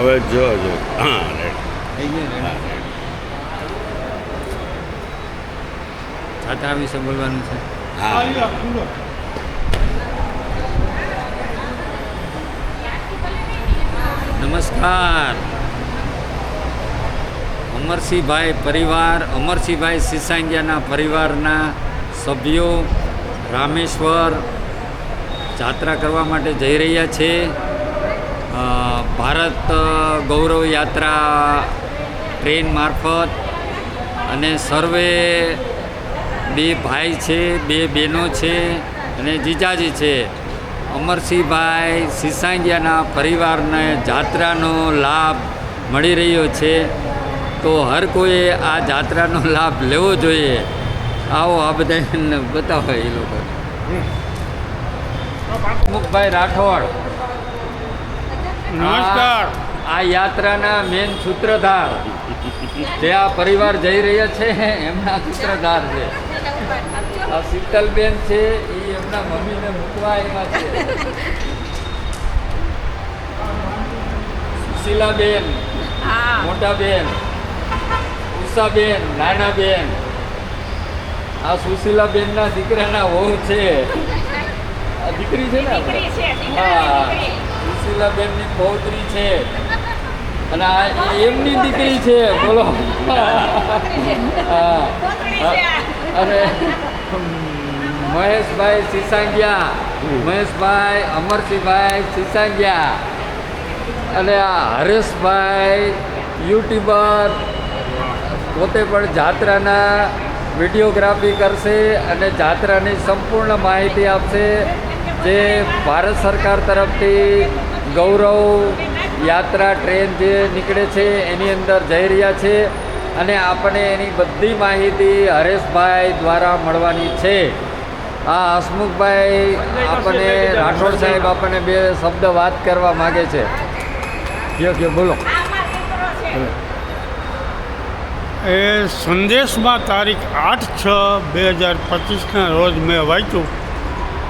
હવે જો જો. હા જાત્રા વિશે બોલવાનું છે. હા. નમસ્કાર. અમરસિંહભાઈ પરિવાર અમરસિંહભાઈ સિસાંગિયાના પરિવારના સભ્યો રામેશ્વર જાત્રા કરવા માટે જઈ રહ્યા છે. ભારત ગૌરવ યાત્રા ટ્રેન મારફત અને સર્વે બે ભાઈ છે બે બહેનો છે અને જીજાજી છે. અમરસિંહભાઈ સિસાંગિયાના પરિવારને જાત્રાનો લાભ મળી રહ્યો છે. તો હર કોઈએ આ જાત્રાનો લાભ લેવો જોઈએ. આવો આ બધાને બતાવે એ લોકો. મુખભાઈ રાઠોડ. નમસ્કાર. આ યાત્રાના મેન સૂત્રધાર. જે આ પરિવાર જઈ રહ્યા છે એમના સૂત્રધાર છે. આ શીતલબેન છે એ એમના મમ્મીને મૂકવા આવ્યા છે. સુશીલાબેન મોટા બેન ઉષાબેન નાનાબેન. આ સુશીલાબેનના દીકરાના વહુ છે. આ દીકરી છે ને હા. સુશીલાબેનની પૌત્રી છે. અને આ એમની દીકરી છે. બોલો. અને મહેશભાઈ સિસાંગિયા. મહેશભાઈ અમરસિંહભાઈ સિસાંગિયા. અને આ હરેશભાઈ યુટ્યુબર પોતે પણ જાત્રાના વિડીયોગ્રાફી કરશે અને જાત્રાની સંપૂર્ણ માહિતી આપશે. જે ભારત સરકાર તરફથી ગૌરવ યાત્રા ટ્રેન જે નીકળે છે, એની અંદર જઈ રહ્યા છે અને આપણને એની બધી માહિતી હરેશભાઈ દ્વારા મળવાની છે. આ હસમુખભાઈ આપણને, રાઠોડ સાહેબ આપણને બે શબ્દ વાત કરવા માગે છે. યોગ્ય બોલો. એ સંદેશમાં તારીખ આઠ છ બે હજાર પચીસના રોજ મેં વાંચ્યું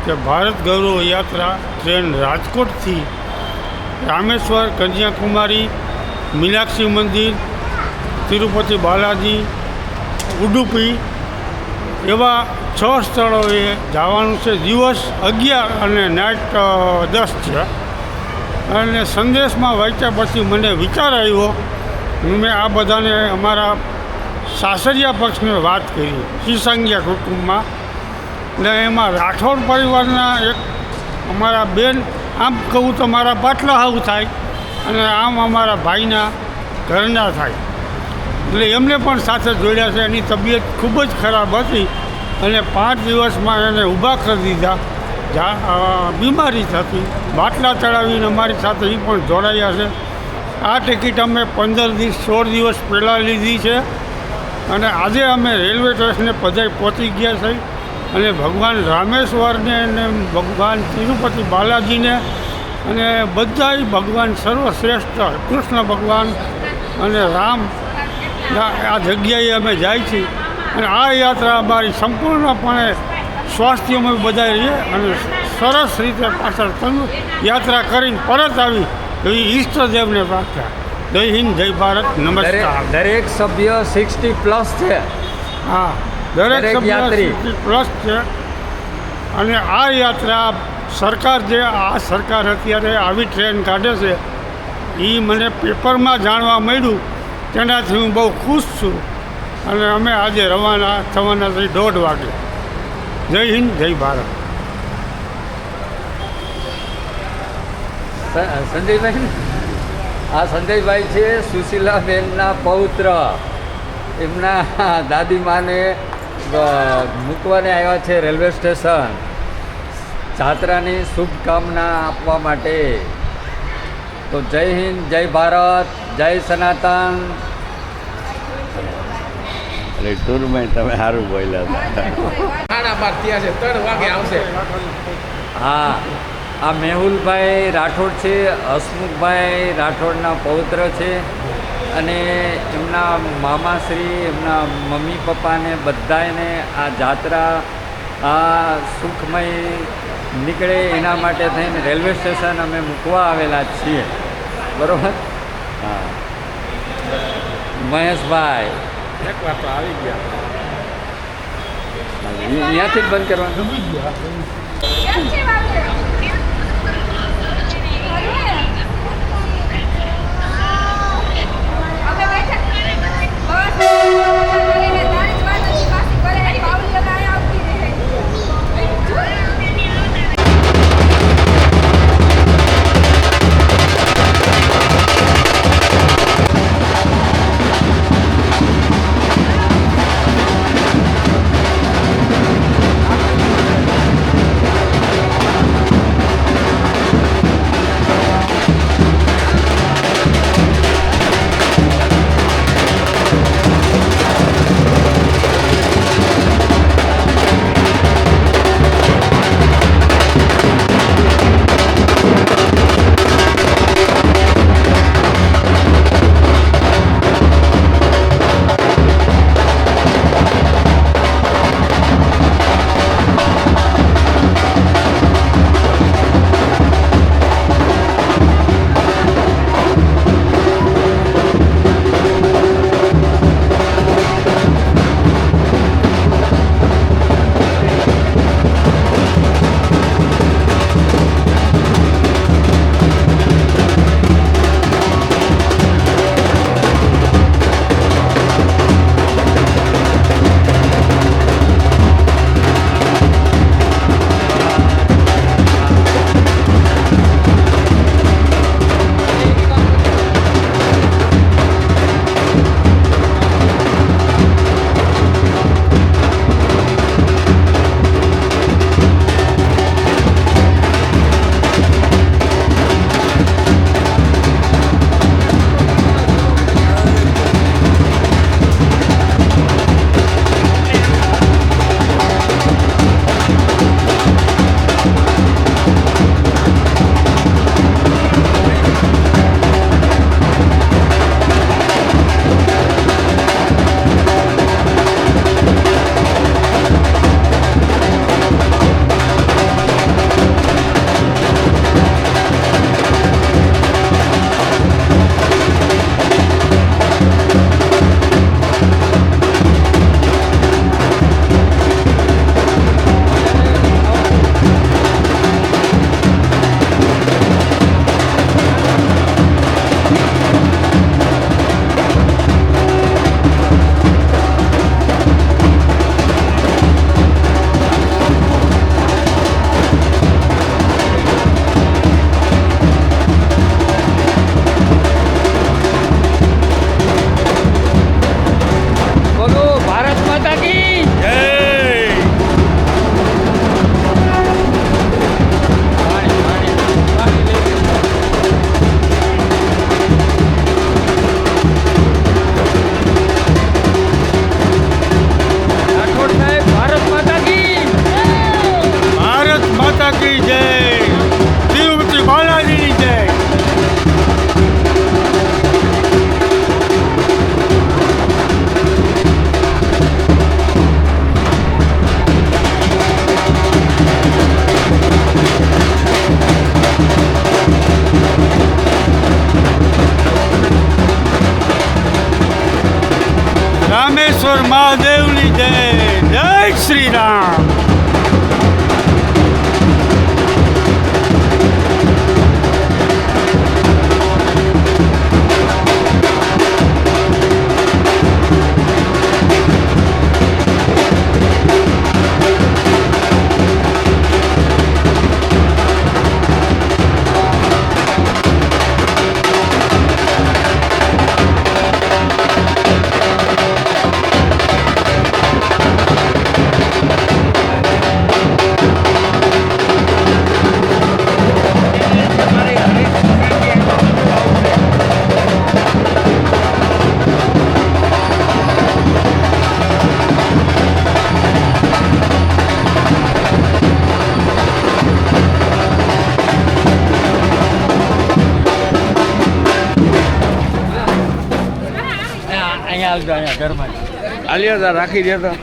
કે ભારત ગૌરવ યાત્રા ટ્રેન રાજકોટથી રામેશ્વર, કન્યાકુમારી, મીનાક્ષી મંદિર, તિરુપતિ બાલાજી, ઉડુપી એવા છ સ્થળોએ જવાનું છે. દિવસ અગિયાર અને નાઇટ દસ છે. અને સંદેશમાં વાંચ્યા પછી મને વિચાર આવ્યો, મેં આ બધાને અમારા સાસરિયા પક્ષને વાત કરી. શ્રીસાંગિયા કુટુંબમાં ને એમાં રાઠોડ પરિવારના એક અમારા બેન, આમ કહું તો મારા પાટલા હાવ થાય અને આમ અમારા ભાઈના ઘરના થાય. એટલે એમને પણ સાથે જોડ્યા છે. એની તબિયત ખૂબ જ ખરાબ હતી અને પાંચ દિવસમાં એને ઊભા કરી દીધા. જા બીમારી થતી. બાટલા ચડાવીને અમારી સાથે એ પણ જોડાયા છે. આ ટિકિટ અમે પંદર દિવસ, સોળ દિવસ પહેલાં લીધી છે અને આજે અમે રેલવે સ્ટેશને પધારી પહોંચી ગયા છે અને ભગવાન રામેશ્વરને અને ભગવાન તિરુપતિ બાલાજીને અને બધાય ભગવાન સર્વશ્રેષ્ઠ કૃષ્ણ ભગવાન અને રામ આ જગ્યાએ અમે જાય છીએ. અને આ યાત્રા અમારી સંપૂર્ણપણે સ્વાસ્થ્યમાં બધા રહીએ અને સરસ રીતે પાછળ તમે યાત્રા કરીને પરત આવી. એવી ઈષ્ટદેવને પ્રાર્થના. જય હિન્દ જય ભારત નમસ્કાર. દરેક સભ્ય સિક્સટી પ્લસ છે. હા. દરેક યાત્રી. પ્લસ છે. અને આ યાત્રા સરકાર જે આ સરકાર અત્યારે આવી ટ્રેન કાઢે છે એ મને પેપરમાં જાણવા મળ્યું. તેનાથી હું બહુ ખુશ છું. અને અમે આજે રવાના થવાના થઈ દોઢ વાગે. જય હિન્દ જય ભારત. સંજયભાઈ? આ સંજયભાઈ છે સુશીલાબેનના પૌત્ર. એમના દાદીમાને મૂકવાને આવ્યા છે રેલવે સ્ટેશન. જાત્રાની શુભકામના આપવા માટે. તો જય હિન્દ જય ભારત જય સનાતન. એટલે ટૂરમાં તમે સારું બોલ્યા હતા. સાડા બાર થયા છે ત્રણ વાગે આવશે. હા આ મેહુલભાઈ રાઠોડ છે હસમુખભાઈ રાઠોડના પૌત્ર છે. અને એમના મામાશ્રી એમના મમ્મી પપ્પાને બધાને આ જાત્રા આ સુખમય નીકળે એના માટે થઈને રેલવે સ્ટેશન અમે મૂકવા આવેલા છીએ. બરોબર? હા. મહેશભાઈ. એક તો આવી ગયા. ત્યાંથી જ બંધ કરવાનું? Música રામેશ્વર મહાદેવની જય જય શ્રી રામ ઘરમાં. આલિયા રાખી દેતા